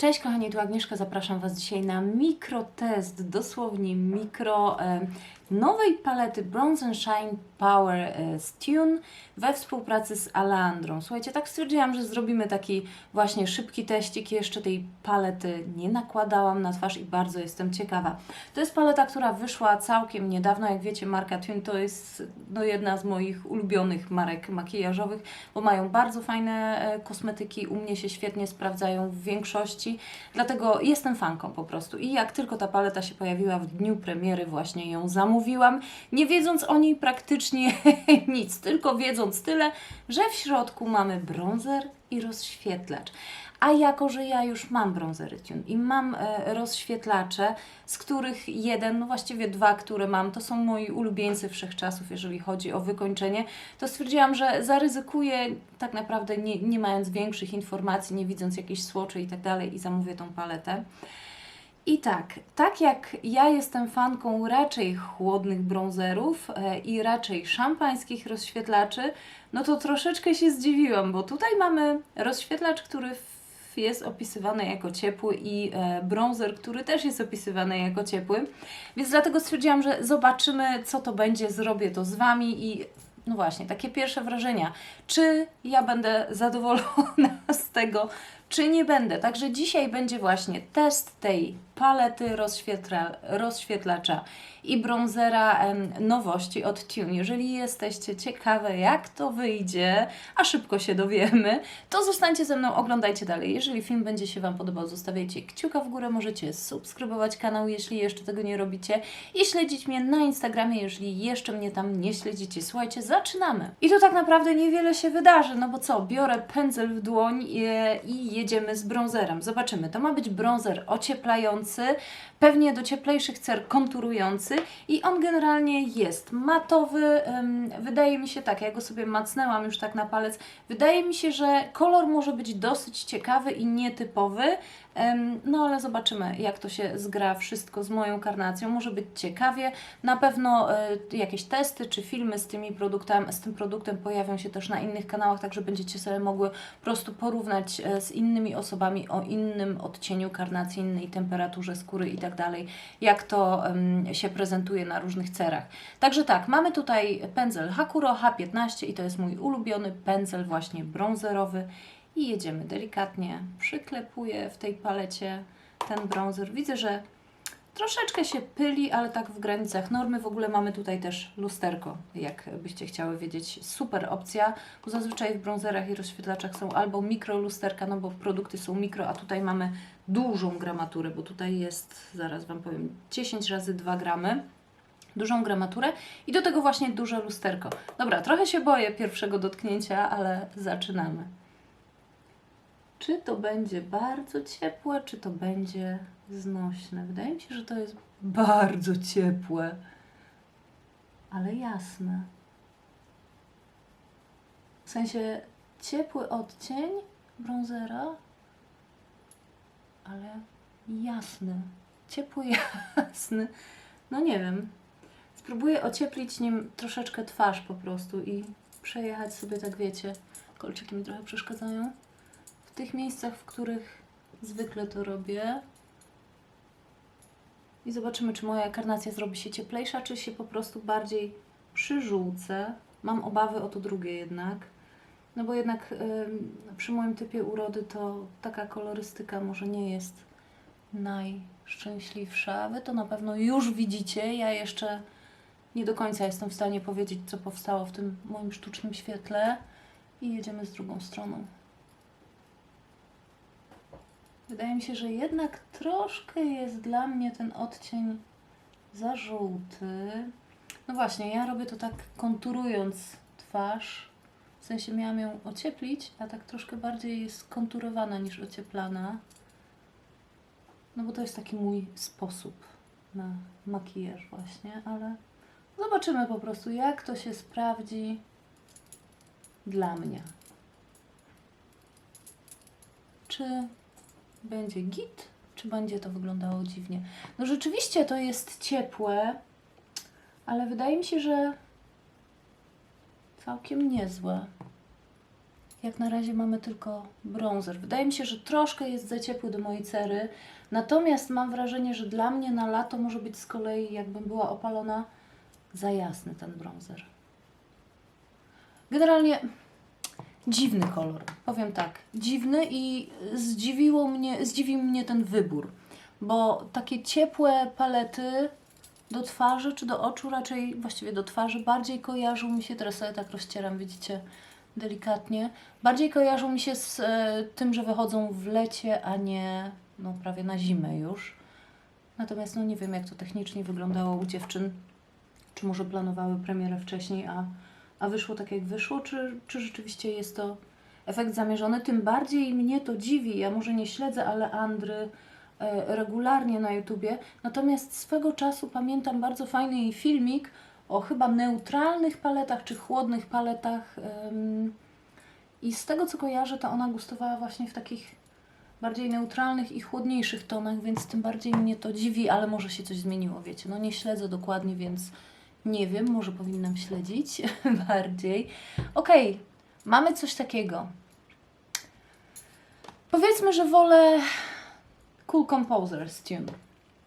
Cześć kochani, tu Agnieszka, zapraszam Was dzisiaj na mikrotest, dosłownie mikro e, nowej palety Bronze Shine Power e, Tune we współpracy z Alandrą. Słuchajcie, tak stwierdziłam, że zrobimy taki właśnie szybki teścik. Jeszcze tej palety nie nakładałam na twarz i bardzo jestem ciekawa. To jest paleta, która wyszła całkiem niedawno. Jak wiecie, marka Tune to jest no, jedna z moich ulubionych marek makijażowych, bo mają bardzo fajne e, kosmetyki. U mnie się świetnie sprawdzają w większości, dlatego jestem fanką po prostu. I jak tylko ta paleta się pojawiła w dniu premiery, właśnie ją zamówiłam, nie wiedząc o niej praktycznie nic, tylko wiedząc tyle, że w środku mamy bronzer i rozświetlacz. A jako, że ja już mam bronzery Tune i mam e, rozświetlacze, z których jeden, no właściwie dwa, które mam, to są moi ulubieńcy wszechczasów, jeżeli chodzi o wykończenie, to stwierdziłam, że zaryzykuję tak naprawdę nie, nie mając większych informacji, nie widząc jakichś słoczy i tak dalej i zamówię tą paletę. I tak, tak jak ja jestem fanką raczej chłodnych bronzerów e, i raczej szampańskich rozświetlaczy, no to troszeczkę się zdziwiłam, bo tutaj mamy rozświetlacz, który w- jest opisywany jako ciepły i e, bronzer, który też jest opisywany jako ciepły. Więc dlatego stwierdziłam, że zobaczymy, co to będzie, zrobię to z Wami i no właśnie, takie pierwsze wrażenia. Czy ja będę zadowolona z tego, czy nie będę. Także dzisiaj będzie właśnie test tej palety rozświetla, rozświetlacza i bronzera em, nowości od Tune. Jeżeli jesteście ciekawe, jak to wyjdzie, a szybko się dowiemy, to zostańcie ze mną, oglądajcie dalej. Jeżeli film będzie się Wam podobał, zostawiajcie kciuka w górę, możecie subskrybować kanał, jeśli jeszcze tego nie robicie i śledzić mnie na Instagramie, jeżeli jeszcze mnie tam nie śledzicie. Słuchajcie, zaczynamy. I tu tak naprawdę niewiele się wydarzy, no bo co, biorę pędzel w dłoń i, i jedziemy z bronzerem. Zobaczymy, to ma być bronzer ocieplający, pewnie do cieplejszych cer konturujący i on generalnie jest matowy. wydaje mi się tak, ja go sobie macnęłam już tak na palec. Wydaje mi się, że kolor może być dosyć ciekawy i nietypowy. No ale zobaczymy, jak to się zgra wszystko z moją karnacją. Może być ciekawie. Na pewno y, jakieś testy czy filmy z tymi produktami, z tym produktem pojawią się też na innych kanałach, także będziecie sobie mogły po prostu porównać e, z innymi osobami o innym odcieniu karnacji, innej temperaturze skóry i tak dalej, jak to się prezentuje na różnych cerach. Także tak, mamy tutaj pędzel Hakuro H15 i to jest mój ulubiony pędzel właśnie brązerowy i jedziemy delikatnie, przyklepuję w tej palecie ten brązer. Widzę, że troszeczkę się pyli, ale tak w granicach normy. W ogóle mamy tutaj też lusterko, jak byście chciały wiedzieć. Super opcja, bo zazwyczaj w brązerach i rozświetlaczach są albo mikro lusterka, no bo produkty są mikro, a tutaj mamy dużą gramaturę, bo tutaj jest, zaraz Wam powiem, 10 razy 2 gramy. Dużą gramaturę i do tego właśnie duże lusterko. Dobra, trochę się boję pierwszego dotknięcia, ale zaczynamy. Czy to będzie bardzo ciepłe, czy to będzie znośne? Wydaje mi się, że to jest bardzo ciepłe, ale jasne. W sensie ciepły odcień brązera, ale jasny. Ciepły, jasny. No nie wiem. Spróbuję ocieplić nim troszeczkę twarz po prostu i przejechać sobie, tak wiecie, kolczyki mi trochę przeszkadzają. W tych miejscach, w których zwykle to robię. I zobaczymy, czy moja karnacja zrobi się cieplejsza, czy się po prostu bardziej przyżółce. Mam obawy o to drugie jednak. No bo jednak ym, przy moim typie urody to taka kolorystyka może nie jest najszczęśliwsza. Wy to na pewno już widzicie. Ja jeszcze nie do końca jestem w stanie powiedzieć, co powstało w tym moim sztucznym świetle. I jedziemy z drugą stroną. Wydaje mi się, że jednak troszkę jest dla mnie ten odcień za żółty. No właśnie, ja robię to tak konturując twarz. W sensie miałam ją ocieplić, a tak troszkę bardziej jest konturowana niż ocieplana. No bo to jest taki mój sposób na makijaż właśnie, ale zobaczymy po prostu jak to się sprawdzi dla mnie. Czy będzie git, czy będzie to wyglądało dziwnie? No rzeczywiście to jest ciepłe, ale wydaje mi się, że całkiem niezłe. Jak na razie mamy tylko bronzer. Wydaje mi się, że troszkę jest za ciepły do mojej cery. Natomiast mam wrażenie, że dla mnie na lato może być z kolei, jakbym była opalona, za jasny ten bronzer. Generalnie dziwny kolor, powiem tak. Dziwny i zdziwiło mnie, zdziwił mnie ten wybór, bo takie ciepłe palety do twarzy czy do oczu, raczej właściwie do twarzy, bardziej kojarzą mi się, teraz sobie tak rozcieram, widzicie, delikatnie, bardziej kojarzą mi się z e, tym, że wychodzą w lecie, a nie no, prawie na zimę już. Natomiast no nie wiem, jak to technicznie wyglądało u dziewczyn, czy może planowały premierę wcześniej, a, a wyszło tak, jak wyszło, czy, czy rzeczywiście jest to efekt zamierzony. Tym bardziej mnie to dziwi, ja może nie śledzę, ale Andry e, regularnie na YouTubie. Natomiast swego czasu pamiętam bardzo fajny jej filmik o chyba neutralnych paletach czy chłodnych paletach. I z tego co kojarzę, to ona gustowała właśnie w takich bardziej neutralnych i chłodniejszych tonach, więc tym bardziej mnie to dziwi, ale może się coś zmieniło, wiecie. No nie śledzę dokładnie, więc nie wiem, może powinnam śledzić bardziej. Okej, mamy coś takiego. Powiedzmy, że wolę Cool Composer's Tune,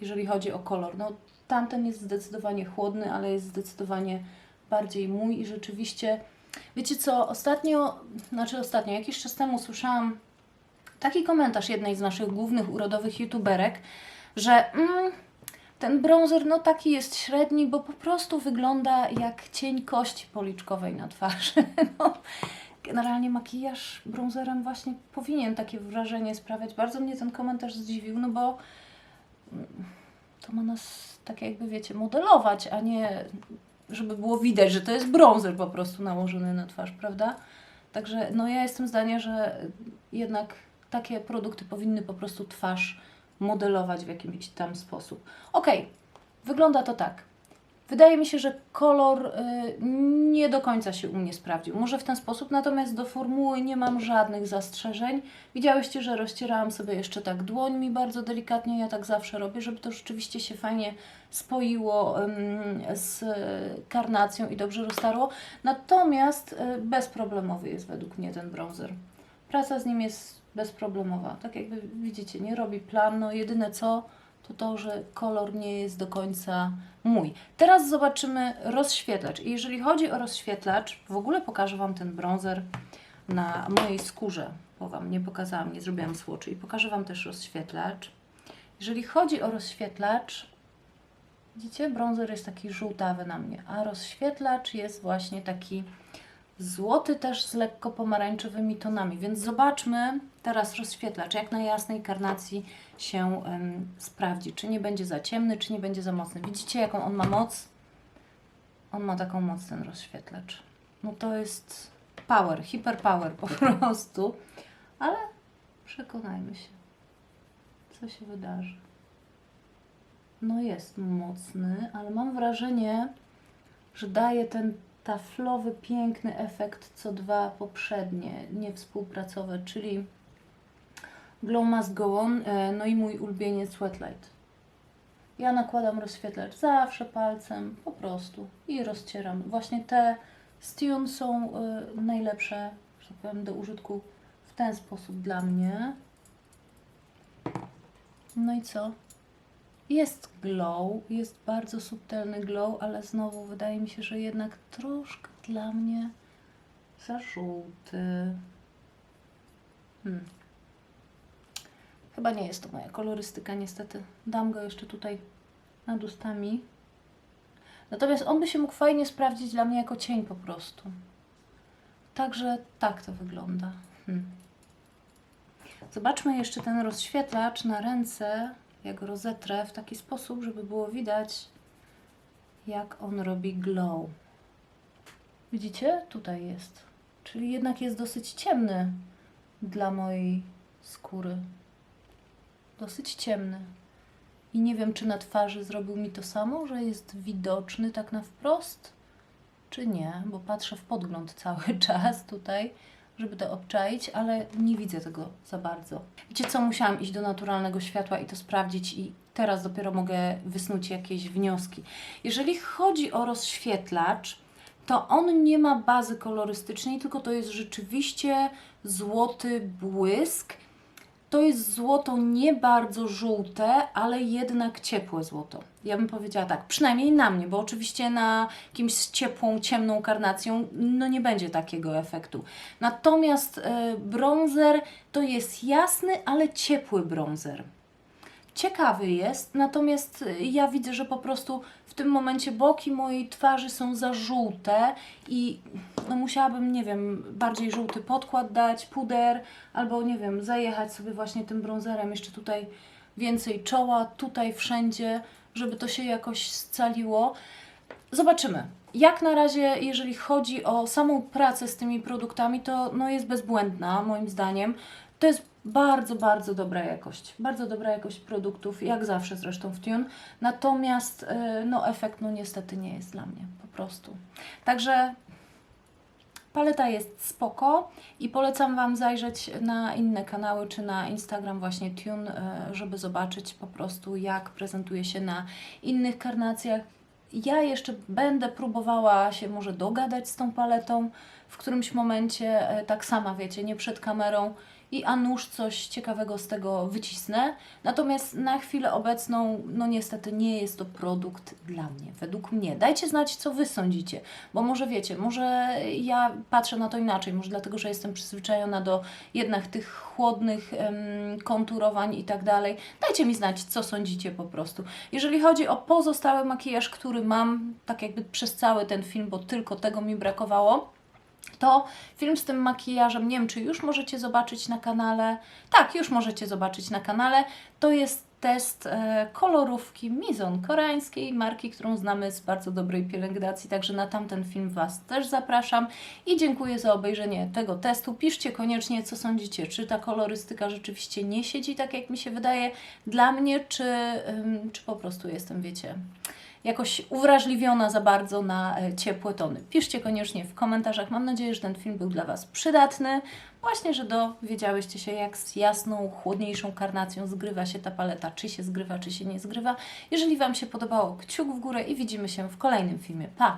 jeżeli chodzi o kolor. No, tamten jest zdecydowanie chłodny, ale jest zdecydowanie bardziej mój i rzeczywiście, wiecie co, ostatnio, znaczy ostatnio, jakiś czas temu słyszałam taki komentarz jednej z naszych głównych urodowych youtuberek, że mm, ten bronzer no taki jest średni, bo po prostu wygląda jak cień kości policzkowej na twarzy. No, generalnie makijaż bronzerem właśnie powinien takie wrażenie sprawiać. Bardzo mnie ten komentarz zdziwił, no bo mm, to ma nas tak jakby wiecie, modelować, a nie żeby było widać, że to jest bronzer po prostu nałożony na twarz, prawda? Także no ja jestem zdania, że jednak takie produkty powinny po prostu twarz modelować w jakimś tam sposób. Okej, wygląda to tak. Wydaje mi się, że kolor y, nie do końca się u mnie sprawdził. Może w ten sposób, natomiast do formuły nie mam żadnych zastrzeżeń. Widziałyście, że rozcierałam sobie jeszcze tak dłońmi bardzo delikatnie. Ja tak zawsze robię, żeby to rzeczywiście się fajnie spoiło z karnacją i dobrze roztarło. Natomiast y, bezproblemowy jest według mnie ten bronzer. Praca z nim jest bezproblemowa. Tak jakby widzicie, nie robi plam. No jedyne co, to to, że kolor nie jest do końca mój. Teraz zobaczymy rozświetlacz. I jeżeli chodzi o rozświetlacz, w ogóle pokażę Wam ten bronzer na mojej skórze, bo Wam nie pokazałam, nie zrobiłam swatchu i pokażę Wam też rozświetlacz. Jeżeli chodzi o rozświetlacz, widzicie, bronzer jest taki żółtawy na mnie, a rozświetlacz jest właśnie taki złoty też z lekko pomarańczowymi tonami, więc zobaczmy teraz rozświetlacz, jak na jasnej karnacji się em, sprawdzi, czy nie będzie za ciemny, czy nie będzie za mocny. Widzicie, jaką on ma moc? On ma taką moc, ten rozświetlacz. No to jest power, hiperpower po prostu, ale przekonajmy się, co się wydarzy. No jest mocny, ale mam wrażenie, że daje ten taflowy, piękny efekt co dwa poprzednie, niewspółpracowe, czyli Glow Must Go On, e, no i mój ulubieniec Sweatlight. Ja nakładam rozświetlacz zawsze palcem, po prostu i rozcieram. Właśnie te Tune są e, najlepsze, że tak powiem, do użytku w ten sposób dla mnie. No i co? Jest glow, jest bardzo subtelny glow, ale znowu wydaje mi się, że jednak troszkę dla mnie za żółty. Hmm. Chyba nie jest to moja kolorystyka, niestety. Dam go jeszcze tutaj nad ustami. Natomiast on by się mógł fajnie sprawdzić dla mnie jako cień po prostu. Także tak to wygląda. Hmm. Zobaczmy jeszcze ten rozświetlacz na ręce. Ja go rozetrę w taki sposób, żeby było widać, jak on robi glow. Widzicie? Tutaj jest. Czyli jednak jest dosyć ciemny dla mojej skóry. Dosyć ciemny. I nie wiem, czy na twarzy zrobił mi to samo, że jest widoczny tak na wprost, czy nie, bo patrzę w podgląd cały czas tutaj, żeby to obczaić, ale nie widzę tego za bardzo. Wiecie co, musiałam iść do naturalnego światła i to sprawdzić i teraz dopiero mogę wysnuć jakieś wnioski. Jeżeli chodzi o rozświetlacz, to on nie ma bazy kolorystycznej, tylko to jest rzeczywiście złoty błysk. To jest złoto nie bardzo żółte, ale jednak ciepłe złoto. Ja bym powiedziała tak, przynajmniej na mnie, bo oczywiście na kimś z ciepłą, ciemną karnacją no nie będzie takiego efektu. Natomiast e, bronzer to jest jasny, ale ciepły bronzer. Ciekawy jest, natomiast y, ja widzę, że po prostu w tym momencie boki mojej twarzy są za żółte i no musiałabym, nie wiem, bardziej żółty podkład dać, puder, albo nie wiem, zajechać sobie właśnie tym bronzerem jeszcze tutaj więcej czoła, tutaj wszędzie, żeby to się jakoś scaliło. Zobaczymy. Jak na razie, jeżeli chodzi o samą pracę z tymi produktami, to no jest bezbłędna moim zdaniem. To jest bardzo, bardzo dobra jakość. Bardzo dobra jakość produktów, jak zawsze zresztą w Tune. Natomiast y, no, efekt no niestety nie jest dla mnie, po prostu. Także paleta jest spoko i polecam Wam zajrzeć na inne kanały czy na Instagram właśnie Tune, y, żeby zobaczyć po prostu jak prezentuje się na innych karnacjach. Ja jeszcze będę próbowała się może dogadać z tą paletą w którymś momencie, e, tak sama wiecie, nie przed kamerą i a nuż coś ciekawego z tego wycisnę. Natomiast na chwilę obecną, no niestety nie jest to produkt dla mnie, według mnie. Dajcie znać, co Wy sądzicie, bo może wiecie, może ja patrzę na to inaczej, może dlatego, że jestem przyzwyczajona do jednak tych chłodnych em, konturowań i tak dalej. Dajcie mi znać, co sądzicie po prostu. Jeżeli chodzi o pozostały makijaż, który mam, tak jakby przez cały ten film, bo tylko tego mi brakowało, to film z tym makijażem, nie wiem czy już możecie zobaczyć na kanale. Tak, już możecie zobaczyć na kanale. To jest test e, kolorówki Mizon, koreańskiej marki, którą znamy z bardzo dobrej pielęgnacji, także na tamten film Was też zapraszam i dziękuję za obejrzenie tego testu. Piszcie koniecznie, co sądzicie, czy ta kolorystyka rzeczywiście nie siedzi tak, jak mi się wydaje dla mnie, czy, czy po prostu jestem, wiecie, jakoś uwrażliwiona za bardzo na e, ciepłe tony. Piszcie koniecznie w komentarzach. Mam nadzieję, że ten film był dla Was przydatny. Właśnie, że dowiedziałyście się, jak z jasną, chłodniejszą karnacją zgrywa się ta paleta, czy się zgrywa, czy się nie zgrywa. Jeżeli Wam się podobało, kciuk w górę i widzimy się w kolejnym filmie. Pa!